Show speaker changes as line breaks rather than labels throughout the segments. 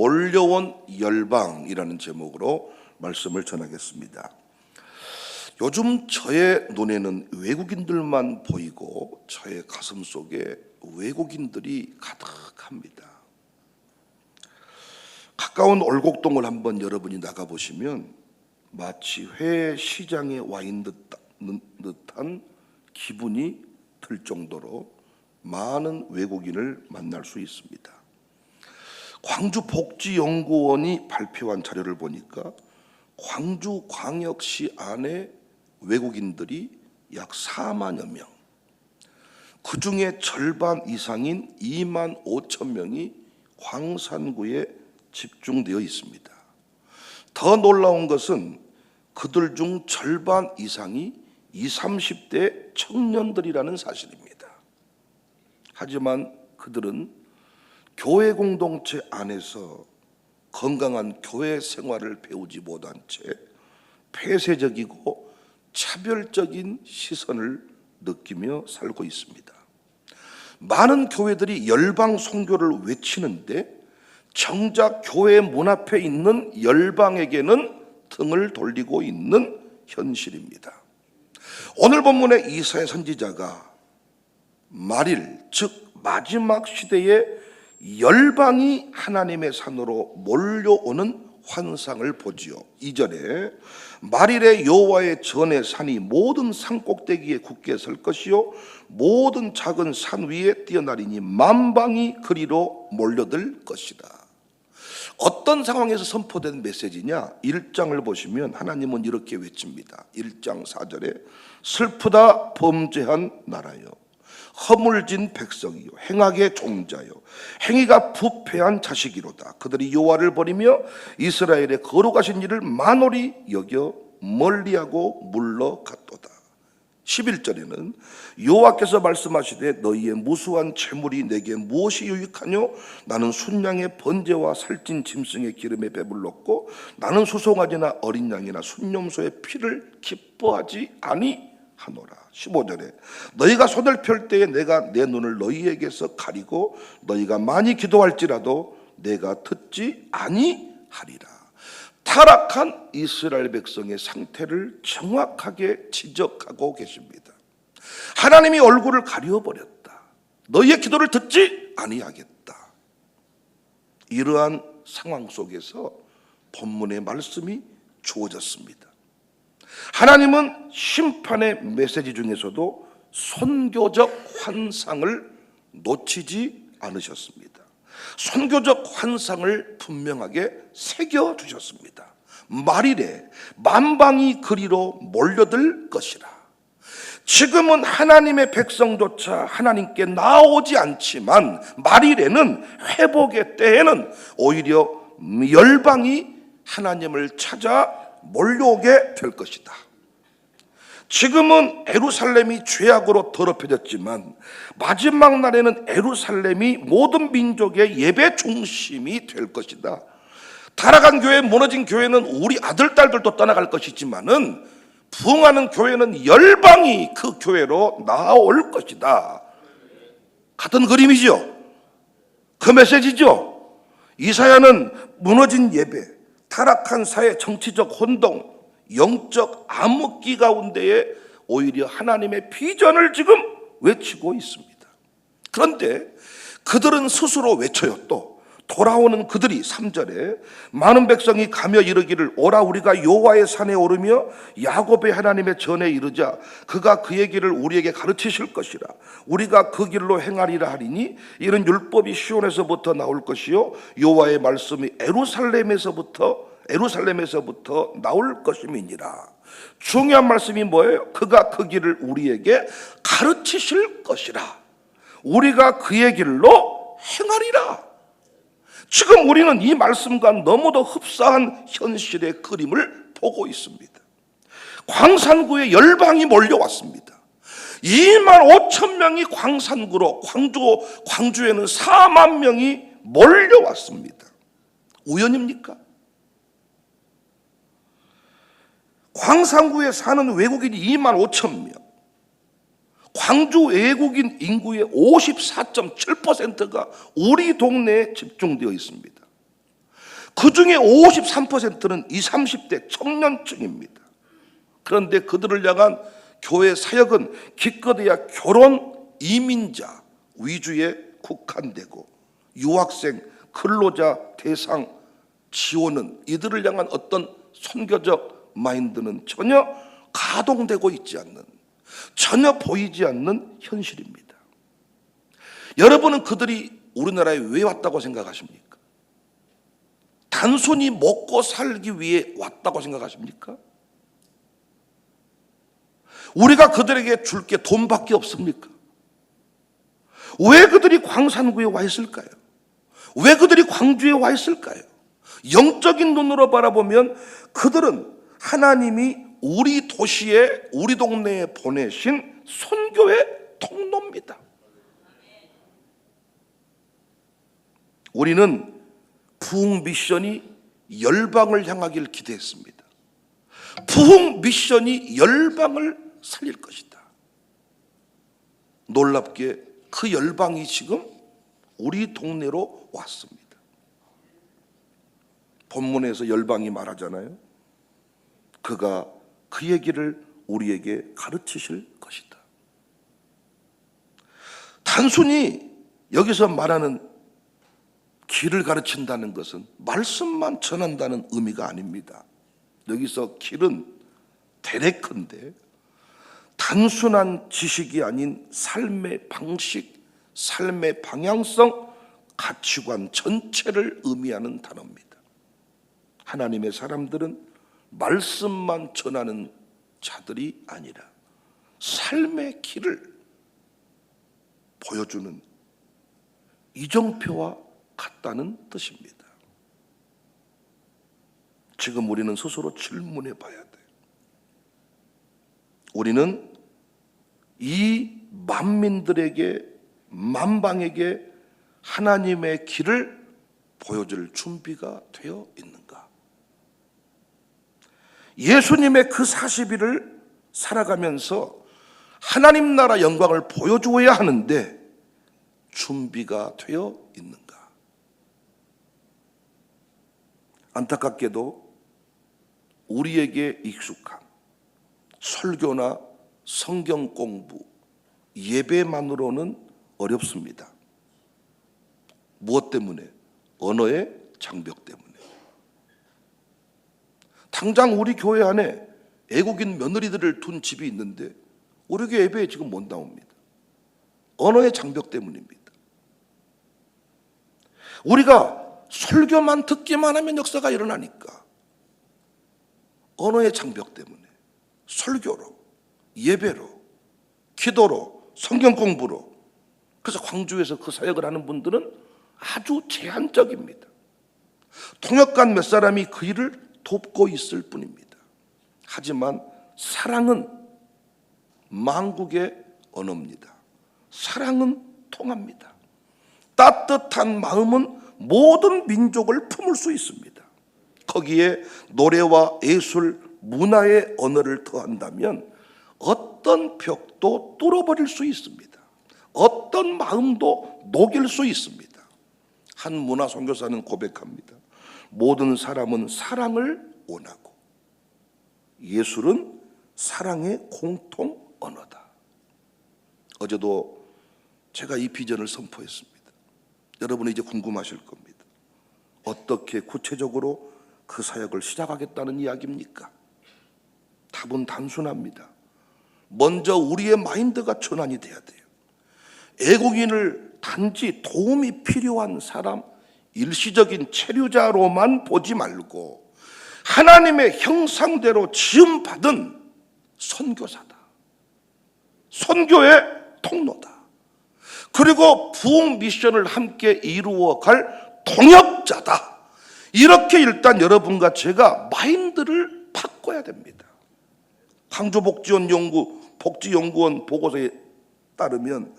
몰려온 열방이라는 제목으로 말씀을 전하겠습니다. 요즘 저의 눈에는 외국인들만 보이고 저의 가슴 속에 외국인들이 가득합니다. 가까운 올곡동을 한번 여러분이 나가 보시면 마치 회 시장에 와 있는 듯한 기분이 들 정도로 많은 외국인을 만날 수 있습니다. 광주 복지연구원이 발표한 자료를 보니까 광주 광역시 안에 외국인들이 약 4만여 명, 그 중에 절반 이상인 2만 5천 명이 광산구에 집중되어 있습니다. 더 놀라운 것은 그들 중 절반 이상이 20, 30대 청년들이라는 사실입니다. 하지만 그들은 교회 공동체 안에서 건강한 교회 생활을 배우지 못한 채 폐쇄적이고 차별적인 시선을 느끼며 살고 있습니다. 많은 교회들이 열방 선교를 외치는데 정작 교회 문 앞에 있는 열방에게는 등을 돌리고 있는 현실입니다. 오늘 본문의 이사야 선지자가 말일 즉 마지막 시대에 열방이 하나님의 산으로 몰려오는 환상을 보지요. 이전에 말일에 여호와의 전의 산이 모든 산 꼭대기에 굳게 설 것이요 모든 작은 산 위에 뛰어나리니 만방이 그리로 몰려들 것이다. 어떤 상황에서 선포된 메시지냐? 1장을 보시면 하나님은 이렇게 외칩니다. 1장 4절에 슬프다 범죄한 나라요. 허물진 백성이요. 행악의 종자요. 행위가 부패한 자식이로다. 그들이 여호와를 버리며 이스라엘의 거룩하신 일을 만홀히 여겨 멀리하고 물러갔도다. 11절에는 여호와께서 말씀하시되 너희의 무수한 재물이 내게 무엇이 유익하뇨? 나는 순양의 번제와 살찐 짐승의 기름에 배불렀고 나는 수송아지나 어린 양이나 순념소의 피를 기뻐하지 아니 하노라 15절에 너희가 손을 펼 때에 내가 내 눈을 너희에게서 가리고 너희가 많이 기도할지라도 내가 듣지 아니하리라. 타락한 이스라엘 백성의 상태를 정확하게 지적하고 계십니다. 하나님이 얼굴을 가려 버렸다. 너희의 기도를 듣지 아니하겠다. 이러한 상황 속에서 본문의 말씀이 주어졌습니다. 하나님은 심판의 메시지 중에서도 선교적 환상을 놓치지 않으셨습니다. 선교적 환상을 분명하게 새겨 두셨습니다. 말일에 만방이 그리로 몰려들 것이라. 지금은 하나님의 백성조차 하나님께 나오지 않지만 말일에는 회복의 때에는 오히려 열방이 하나님을 찾아 몰려오게 될 것이다. 지금은 에루살렘이 죄악으로 더럽혀졌지만 마지막 날에는 에루살렘이 모든 민족의 예배 중심이 될 것이다. 타락한 교회, 무너진 교회는 우리 아들, 딸들도 떠나갈 것이지만은 부흥하는 교회는 열방이 그 교회로 나올 것이다. 같은 그림이죠. 그 메시지죠. 이사야는 무너진 예배, 타락한 사회 정치적 혼동, 영적 암흑기 가운데에 오히려 하나님의 비전을 지금 외치고 있습니다. 그런데 그들은 스스로 외쳐요 또 돌아오는 그들이 3절에 많은 백성이 가며 이르기를 오라 우리가 여호와의 산에 오르며 야곱의 하나님의 전에 이르자 그가 그의 길을 우리에게 가르치실 것이라 우리가 그 길로 행하리라 하리니 이런 율법이 시온에서부터 나올 것이요 여호와의 말씀이 에루살렘에서부터 에루살렘에서부터 나올 것임이니라. 중요한 말씀이 뭐예요? 그가 그 길을 우리에게 가르치실 것이라. 우리가 그의 길로 행하리라. 지금 우리는 이 말씀과 너무도 흡사한 현실의 그림을 보고 있습니다. 광산구에 열방이 몰려왔습니다. 2만 5천 명이 광산구로 광주 광주에는 4만 명이 몰려왔습니다. 우연입니까? 광산구에 사는 외국인이 2만 5천 명. 광주 외국인 인구의 54.7%가 우리 동네에 집중되어 있습니다. 그 중에 53%는 20, 30대 청년층입니다. 그런데 그들을 향한 교회 사역은 기껏해야 결혼 이민자 위주에 국한되고 유학생 근로자 대상 지원은 이들을 향한 어떤 선교적 마인드는 전혀 가동되고 있지 않는 전혀 보이지 않는 현실입니다. 여러분은 그들이 우리나라에 왜 왔다고 생각하십니까? 단순히 먹고 살기 위해 왔다고 생각하십니까? 우리가 그들에게 줄 게 돈밖에 없습니까? 왜 그들이 광산구에 와 있을까요? 왜 그들이 광주에 와 있을까요? 영적인 눈으로 바라보면 그들은 하나님이 우리 도시에 우리 동네에 보내신 선교의 통로입니다. 우리는 부흥 미션이 열방을 향하길 기대했습니다. 부흥 미션이 열방을 살릴 것이다. 놀랍게 그 열방이 지금 우리 동네로 왔습니다. 본문에서 열방이 말하잖아요. 그가 그 얘기를 우리에게 가르치실 것이다. 단순히 여기서 말하는 길을 가르친다는 것은 말씀만 전한다는 의미가 아닙니다. 여기서 길은 대략컨대 단순한 지식이 아닌 삶의 방식, 삶의 방향성, 가치관 전체를 의미하는 단어입니다. 하나님의 사람들은 말씀만 전하는 자들이 아니라 삶의 길을 보여주는 이정표와 같다는 뜻입니다. 지금 우리는 스스로 질문해 봐야 돼. 우리는 이 만민들에게 만방에게 하나님의 길을 보여줄 준비가 되어 있는가? 예수님의 그 40일을 살아가면서 하나님 나라 영광을 보여주어야 하는데 준비가 되어 있는가? 안타깝게도 우리에게 익숙한 설교나 성경 공부, 예배만으로는 어렵습니다. 무엇 때문에? 언어의 장벽 때문에. 당장 우리 교회 안에 애국인 며느리들을 둔 집이 있는데 우리 교회 예배에 지금 못 나옵니다. 언어의 장벽 때문입니다. 우리가 설교만 듣기만 하면 역사가 일어나니까 언어의 장벽 때문에 설교로 예배로 기도로 성경 공부로 그래서 광주에서 그 사역을 하는 분들은 아주 제한적입니다. 통역관 몇 사람이 그 일을 돕고 있을 뿐입니다. 하지만 사랑은 만국의 언어입니다. 사랑은 통합니다. 따뜻한 마음은 모든 민족을 품을 수 있습니다. 거기에 노래와 예술, 문화의 언어를 더한다면 어떤 벽도 뚫어버릴 수 있습니다. 어떤 마음도 녹일 수 있습니다. 한 문화 선교사는 고백합니다. 모든 사람은 사랑을 원하고 예술은 사랑의 공통 언어다. 어제도 제가 이 비전을 선포했습니다. 여러분이 이제 궁금하실 겁니다. 어떻게 구체적으로 그 사역을 시작하겠다는 이야기입니까? 답은 단순합니다. 먼저 우리의 마인드가 전환이 돼야 돼요. 애국인을 단지 도움이 필요한 사람, 일시적인 체류자로만 보지 말고 하나님의 형상대로 지음 받은 선교사다. 선교의 통로다. 그리고 부흥 미션을 함께 이루어 갈 동역자다. 이렇게 일단 여러분과 제가 마인드를 바꿔야 됩니다. 강조복지원 연구, 복지연구원 보고서에 따르면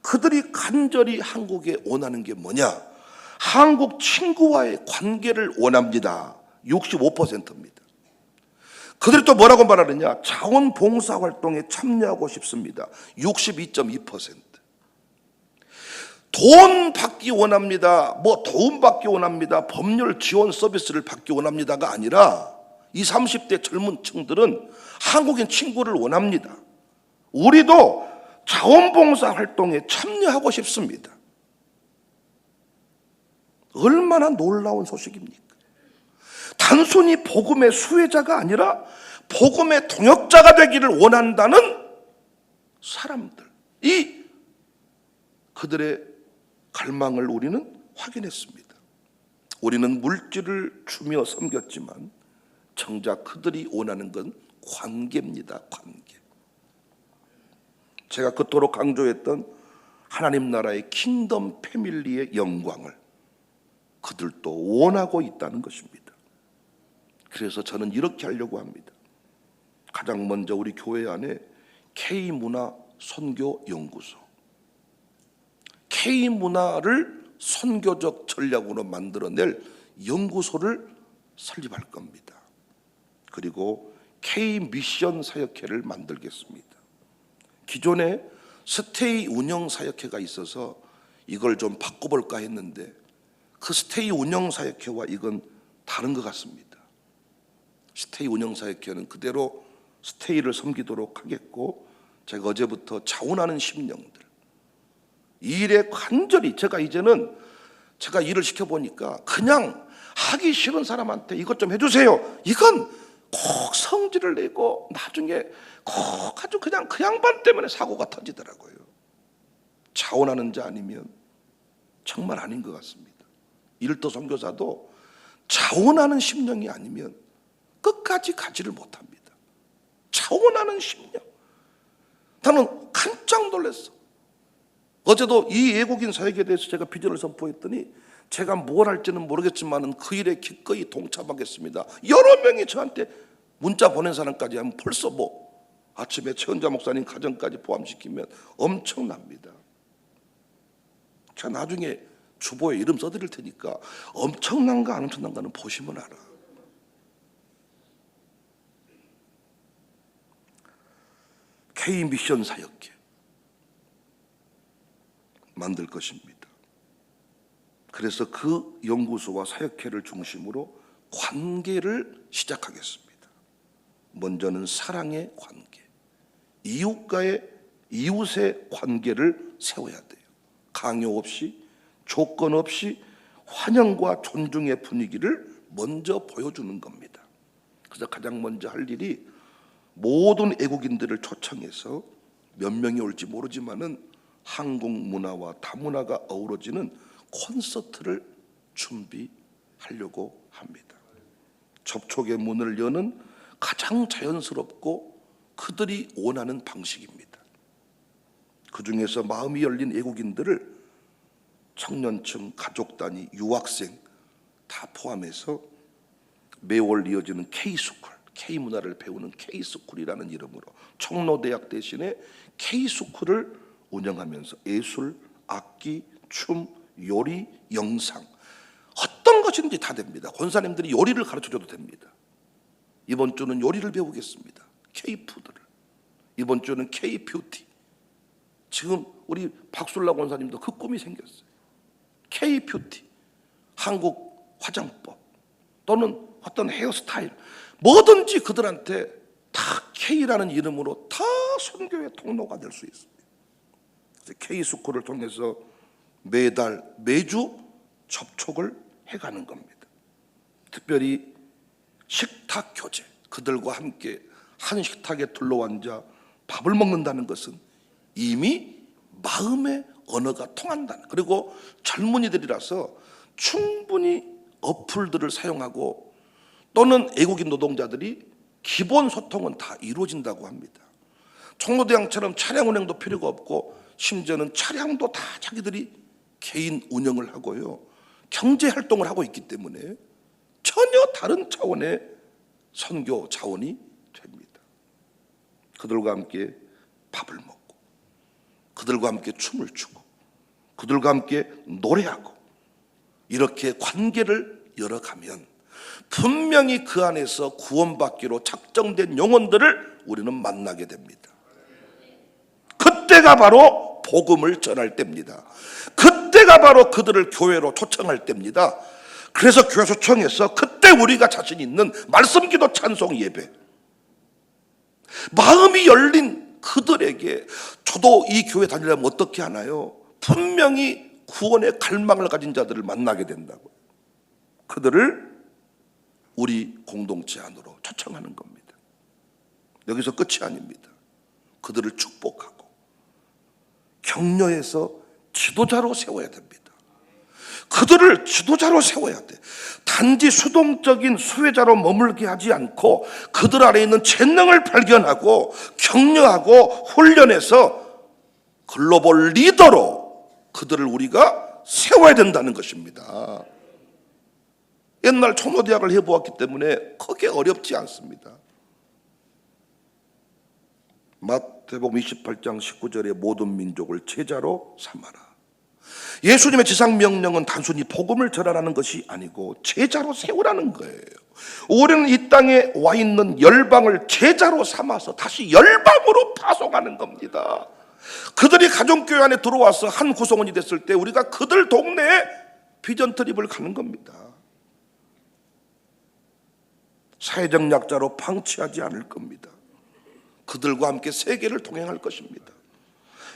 그들이 간절히 한국에 원하는 게 뭐냐? 한국 친구와의 관계를 원합니다. 65%입니다. 그들이 또 뭐라고 말하느냐? 자원봉사 활동에 참여하고 싶습니다. 62.2%. 돈 받기 원합니다. 뭐 도움 받기 원합니다. 법률 지원 서비스를 받기 원합니다가 아니라 이 30대 젊은 층들은 한국인 친구를 원합니다. 우리도 자원봉사 활동에 참여하고 싶습니다. 얼마나 놀라운 소식입니까? 단순히 복음의 수혜자가 아니라 복음의 동역자가 되기를 원한다는 사람들. 이 그들의 갈망을 우리는 확인했습니다. 우리는 물질을 주며 섬겼지만 정작 그들이 원하는 건 관계입니다. 관계. 제가 그토록 강조했던 하나님 나라의 킹덤 패밀리의 영광을 그들도 원하고 있다는 것입니다. 그래서 저는 이렇게 하려고 합니다. 가장 먼저 우리 교회 안에 K문화 선교 연구소 K문화를 선교적 전략으로 만들어낼 연구소를 설립할 겁니다. 그리고 K미션 사역회를 만들겠습니다. 기존에 스테이 운영 사역회가 있어서 이걸 좀 바꿔볼까 했는데 그 스테이 운영 사역회와 이건 다른 것 같습니다. 스테이 운영 사역회는 그대로 스테이를 섬기도록 하겠고 제가 어제부터 자원하는 심령들 이 일에 간절히 제가 이제는 제가 일을 시켜 보니까 그냥 하기 싫은 사람한테 이것 좀 해주세요. 이건 꼭 성질을 내고 나중에 꼭 아주 그냥 그 양반 때문에 사고가 터지더라고요. 자원하는 자 아니면 정말 아닌 것 같습니다. 일도 선교사도 자원하는 심령이 아니면 끝까지 가지를 못합니다. 자원하는 심령. 나는 깜짝 놀랐어. 어제도 이 외국인 사역에 대해서 제가 비전을 선포했더니 제가 뭘 할지는 모르겠지만은 그 일에 기꺼이 동참하겠습니다. 여러 명이 저한테 문자 보낸 사람까지 하면 벌써 뭐 아침에 최은자 목사님 가정까지 포함시키면 엄청납니다. 제가 나중에 주보에 이름 써드릴 테니까 엄청난가 안 엄청난가는 보시면 알아. K 미션 사역회 만들 것입니다. 그래서 그 연구소와 사역회를 중심으로 관계를 시작하겠습니다. 먼저는 사랑의 관계, 이웃과의 이웃의 관계를 세워야 돼요. 강요 없이 조건 없이 환영과 존중의 분위기를 먼저 보여주는 겁니다. 그래서 가장 먼저 할 일이 모든 애국인들을 초청해서 몇 명이 올지 모르지만은 한국 문화와 다문화가 어우러지는 콘서트를 준비하려고 합니다. 접촉의 문을 여는 가장 자연스럽고 그들이 원하는 방식입니다. 그 중에서 마음이 열린 애국인들을 청년층, 가족 단위, 유학생 다 포함해서 매월 이어지는 K스쿨, K문화를 배우는 K스쿨이라는 이름으로 청로대학 대신에 K스쿨을 운영하면서 예술, 악기, 춤, 요리, 영상 어떤 것인지 다 됩니다. 권사님들이 요리를 가르쳐줘도 됩니다. 이번 주는 요리를 배우겠습니다. K푸드를. 이번 주는 K뷰티. 지금 우리 박술라 권사님도 그 꿈이 생겼어요. K뷰티. 한국 화장법 또는 어떤 헤어스타일 뭐든지 그들한테 다 K라는 이름으로 다 선교의 통로가 될 수 있습니다. K스쿨을 통해서 매달 매주 접촉을 해가는 겁니다. 특별히 식탁 교제 그들과 함께 한 식탁에 둘러앉아 밥을 먹는다는 것은 이미 마음의 언어가 통한다는 그리고 젊은이들이라서 충분히 어플들을 사용하고 또는 애국인 노동자들이 기본 소통은 다 이루어진다고 합니다. 총로대왕처럼 차량 운행도 필요가 없고 심지어는 차량도 다 자기들이 개인 운영을 하고요. 경제 활동을 하고 있기 때문에 전혀 다른 차원의 선교 자원이 됩니다. 그들과 함께 밥을 먹고 그들과 함께 춤을 추고 그들과 함께 노래하고 이렇게 관계를 열어가면 분명히 그 안에서 구원받기로 작정된 영혼들을 우리는 만나게 됩니다. 그때가 바로 복음을 전할 때입니다. 그때가 바로 그들을 교회로 초청할 때입니다. 그래서 교회 초청해서 그때 우리가 자신 있는 말씀 기도 찬송 예배 마음이 열린 그들에게 저도 이 교회 다니려면 어떻게 하나요? 분명히 구원의 갈망을 가진 자들을 만나게 된다고. 그들을 우리 공동체 안으로 초청하는 겁니다. 여기서 끝이 아닙니다. 그들을 축복하고 격려해서 지도자로 세워야 됩니다. 그들을 지도자로 세워야 돼. 단지 수동적인 수혜자로 머물게 하지 않고 그들 안에 있는 재능을 발견하고 격려하고 훈련해서 글로벌 리더로 그들을 우리가 세워야 된다는 것입니다. 옛날 초노대학을 해보았기 때문에 크게 어렵지 않습니다. 마태복음 28장 19절에 모든 민족을 제자로 삼아라. 예수님의 지상 명령은 단순히 복음을 전하라는 것이 아니고 제자로 세우라는 거예요. 우리는 이 땅에 와 있는 열방을 제자로 삼아서 다시 열방으로 파송하는 겁니다. 그들이 가정교회 안에 들어와서 한 구성원이 됐을 때 우리가 그들 동네에 비전 트립을 가는 겁니다. 사회적 약자로 방치하지 않을 겁니다. 그들과 함께 세계를 동행할 것입니다.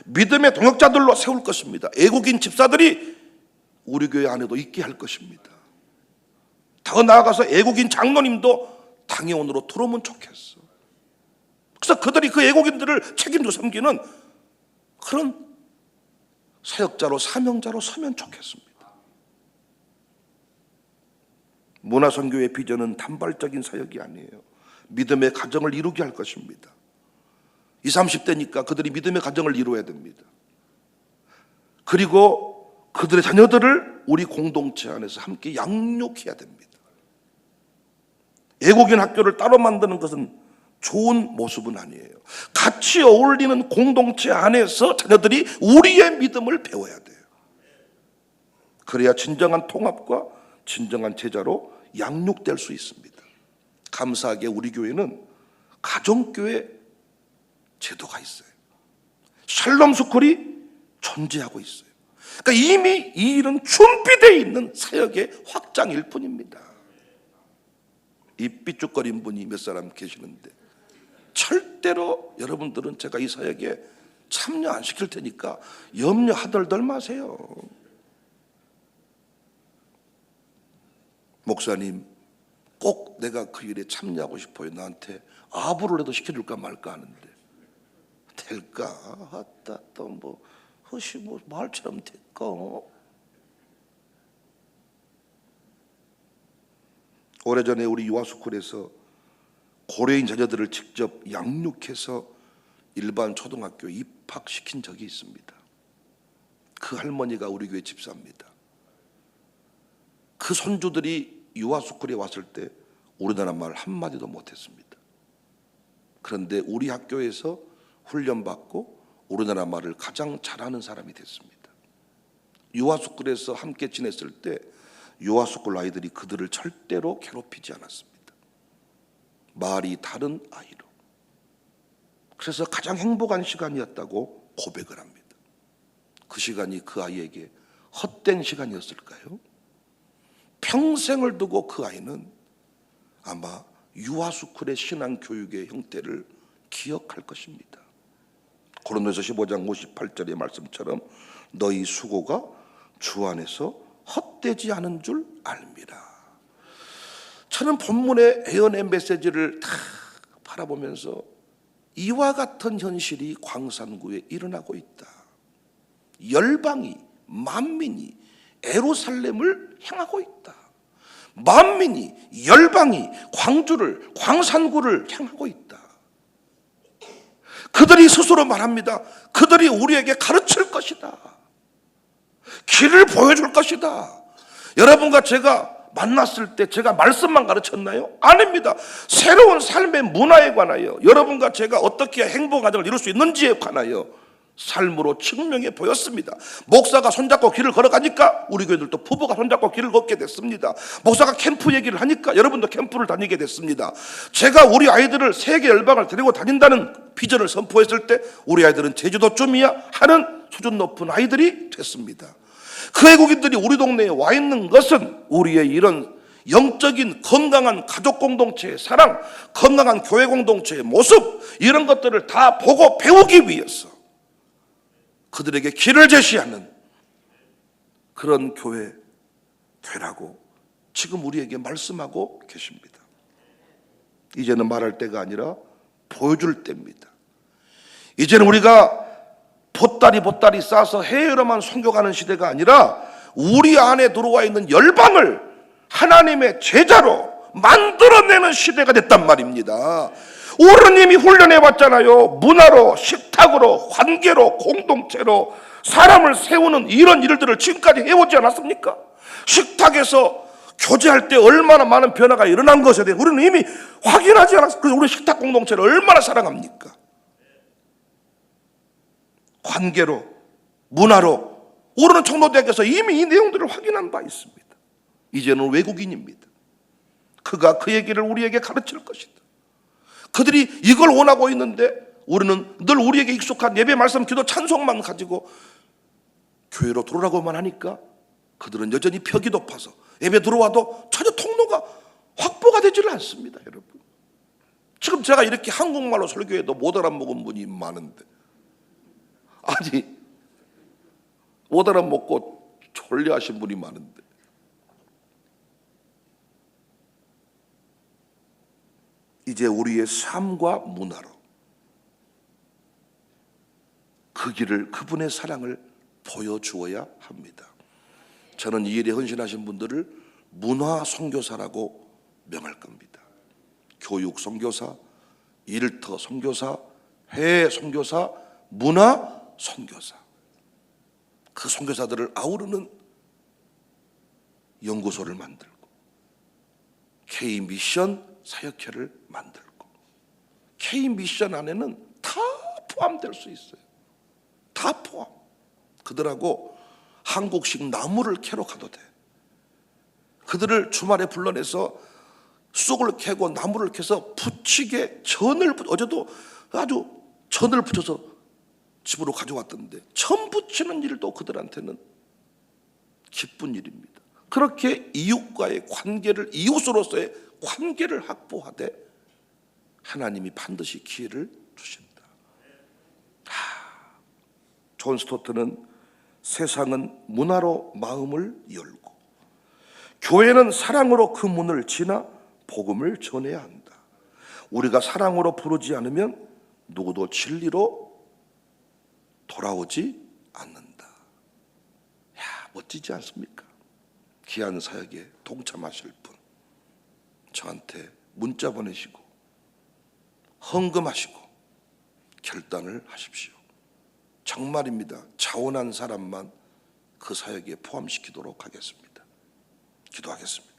믿음의 동역자들로 세울 것입니다. 애국인 집사들이 우리 교회 안에도 있게 할 것입니다. 더 나아가서 애국인 장로님도 당회원으로 들어오면 좋겠어. 그래서 그들이 그 애국인들을 책임져 섬기는 그런 사역자로 사명자로 서면 좋겠습니다. 문화선교의 비전은 단발적인 사역이 아니에요. 믿음의 가정을 이루게 할 것입니다. 20, 30대니까 그들이 믿음의 가정을 이루어야 됩니다. 그리고 그들의 자녀들을 우리 공동체 안에서 함께 양육해야 됩니다. 애국인 학교를 따로 만드는 것은 좋은 모습은 아니에요. 같이 어울리는 공동체 안에서 자녀들이 우리의 믿음을 배워야 돼요. 그래야 진정한 통합과 진정한 제자로 양육될 수 있습니다. 감사하게 우리 교회는 가정교회 제도가 있어요. 샬롬 스쿨이 존재하고 있어요. 그러니까 이미 이 일은 준비되어 있는 사역의 확장일 뿐입니다. 이 삐죽거린 분이 몇 사람 계시는데 절대로 여러분들은 제가 이 사역에 참여 안 시킬 테니까 염려 하덜덜 마세요. 목사님, 꼭 내가 그 일에 참여하고 싶어요. 나한테 아부를 해도 시켜줄까 말까 하는데 될까? 아따 또뭐 허시 뭐 말처럼 될까? 오래전에 우리 유아스쿨에서 고려인 자녀들을 직접 양육해서 일반 초등학교 입학시킨 적이 있습니다. 그 할머니가 우리 교회 집사입니다. 그 손주들이 유아스쿨에 왔을 때 우리나라 말 한마디도 못했습니다. 그런데 우리 학교에서 훈련받고 우리나라 말을 가장 잘하는 사람이 됐습니다. 유아스쿨에서 함께 지냈을 때 유아스쿨 아이들이 그들을 절대로 괴롭히지 않았습니다. 말이 다른 아이로. 그래서 가장 행복한 시간이었다고 고백을 합니다. 그 시간이 그 아이에게 헛된 시간이었을까요? 평생을 두고 그 아이는 아마 유아스쿨의 신앙 교육의 형태를 기억할 것입니다. 고린도서 15장 58절의 말씀처럼 너희 수고가 주 안에서 헛되지 않은 줄 알미라. 저는 본문의 예언의 메시지를 다 바라보면서 이와 같은 현실이 광산구에 일어나고 있다. 열방이 만민이 에루살렘을 향하고 있다. 만민이 열방이 광주를 광산구를 향하고 있다. 그들이 스스로 말합니다. 그들이 우리에게 가르칠 것이다. 길을 보여줄 것이다. 여러분과 제가 만났을 때 제가 말씀만 가르쳤나요? 아닙니다. 새로운 삶의 문화에 관하여 여러분과 제가 어떻게 행복 가정을 이룰 수 있는지에 관하여 삶으로 증명해 보였습니다. 목사가 손잡고 길을 걸어가니까 우리 교회들도 부부가 손잡고 길을 걷게 됐습니다. 목사가 캠프 얘기를 하니까 여러분도 캠프를 다니게 됐습니다. 제가 우리 아이들을 세계 열방을 데리고 다닌다는 비전을 선포했을 때 우리 아이들은 제주도쯤이야 하는 수준 높은 아이들이 됐습니다. 그 외국인들이 우리 동네에 와 있는 것은 우리의 이런 영적인 건강한 가족 공동체의 사랑, 건강한 교회 공동체의 모습 이런 것들을 다 보고 배우기 위해서 그들에게 길을 제시하는 그런 교회 되라고 지금 우리에게 말씀하고 계십니다. 이제는 말할 때가 아니라 보여줄 때입니다. 이제는 우리가 보따리 보따리 싸서 해외로만 선교가는 시대가 아니라 우리 안에 들어와 있는 열방을 하나님의 제자로 만들어내는 시대가 됐단 말입니다. 이미 훈련해 봤잖아요. 문화로, 식탁으로, 관계로, 공동체로 사람을 세우는 이런 일들을 지금까지 해오지 않았습니까? 식탁에서 교제할 때 얼마나 많은 변화가 일어난 것에 대해 우리는 이미 확인하지 않았어요. 그래서 우리 식탁 공동체를 얼마나 사랑합니까? 관계로, 문화로 우리는 청노대학에서 이미 이 내용들을 확인한 바 있습니다. 이제는 외국인입니다. 그가 그 얘기를 우리에게 가르칠 것이다. 그들이 이걸 원하고 있는데 우리는 늘 우리에게 익숙한 예배 말씀 기도 찬송만 가지고 교회로 들어오라고만 하니까 그들은 여전히 벽이 높아서 예배 들어와도 전혀 통로가 확보가 되지를 않습니다, 여러분. 지금 제가 이렇게 한국말로 설교해도 못 알아먹은 분이 많은데 아니 못 알아먹고 졸려하신 분이 많은데 이제 우리의 삶과 문화로 그 길을 그분의 사랑을 보여주어야 합니다. 저는 이 일에 헌신하신 분들을 문화 선교사라고 명할 겁니다. 교육 선교사, 일터 선교사, 해외 선교사, 문화 선교사. 그 선교사들을 아우르는 연구소를 만들고 K 미션 사역회를 만들고 K 미션 안에는 다 포함될 수 있어요. 다 포함. 그들하고 한국식 나무를 캐러 가도 돼. 그들을 주말에 불러내서 쑥을 캐고 나무를 캐서 붙이게 전을 붙- 어제도 아주 전을 붙여서 집으로 가져왔던데 천 붙이는 일도 그들한테는 기쁜 일입니다. 그렇게 이웃과의 관계를 이웃으로서의 관계를 확보하되 하나님이 반드시 기회를 주신다. 하, 존 스토트는 세상은 문화로 마음을 열고 교회는 사랑으로 그 문을 지나 복음을 전해야 한다. 우리가 사랑으로 부르지 않으면 누구도 진리로 돌아오지 않는다. 야, 멋지지 않습니까? 귀한 사역에 동참하실 분. 저한테 문자 보내시고 헌금하시고 결단을 하십시오. 정말입니다. 자원한 사람만 그 사역에 포함시키도록 하겠습니다. 기도하겠습니다.